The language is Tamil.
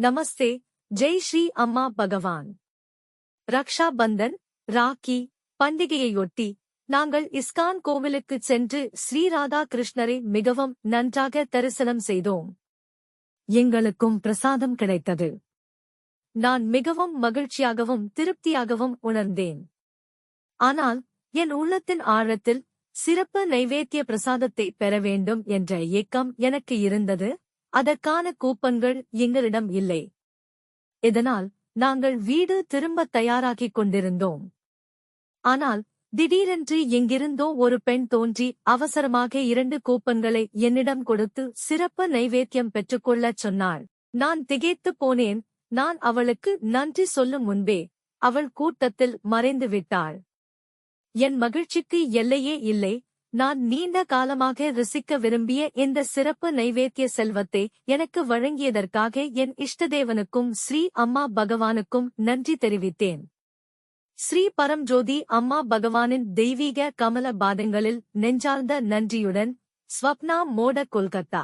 நமஸ்தே ஜெய் ஸ்ரீ அம்மா பகவான். ரக்ஷா பந்தன் ராக்கி பண்டிகையையொட்டி நாங்கள் இஸ்கான் கோவிலுக்குச் சென்று ஸ்ரீராதா கிருஷ்ணரை மிகவும் நன்றாக தரிசனம் செய்தோம். எங்களுக்கும் பிரசாதம் கிடைத்தது. நான் மிகவும் மகிழ்ச்சியாகவும் திருப்தியாகவும் உணர்ந்தேன். ஆனால் என் உள்ளத்தின் ஆழத்தில் சிறப்பு நைவேத்திய பிரசாதத்தை பெற வேண்டும் என்ற ஏக்கம் எனக்கு இருந்தது. அதற்கான கூப்பன்கள் எங்களிடம் இல்லை. இதனால் நாங்கள் வீடு திரும்ப தயாராகிக் கொண்டிருந்தோம். ஆனால் திடீரென்று எங்கிருந்தோ ஒரு பெண் தோன்றி அவசரமாக இரண்டு கூப்பன்களை என்னிடம் கொடுத்து சிறப்பு நைவேத்தியம் பெற்றுக்கொள்ளச் சொன்னாள். நான் திகைத்துப் போனேன். நான் அவளுக்கு நன்றி சொல்லும் முன்பே அவள் கூட்டத்தில் மறைந்து விட்டாள். என் மகிழ்ச்சிக்கு எல்லையே இல்லை. நான் நீண்ட காலமாக ரசிக்க விரும்பிய இந்த சிறப்பு நைவேத்திய செல்வத்தை எனக்கு வழங்கியதற்காக என் இஷ்டதேவனுக்கும் ஸ்ரீ அம்மா பகவானுக்கும் நன்றி தெரிவித்தேன். ஸ்ரீ பரம்ஜோதி அம்மா பகவானின் தெய்வீக கமல பாதங்களில் நெஞ்சார்ந்த நன்றியுடன் ஸ்வப்னா மோட கொல்கத்தா.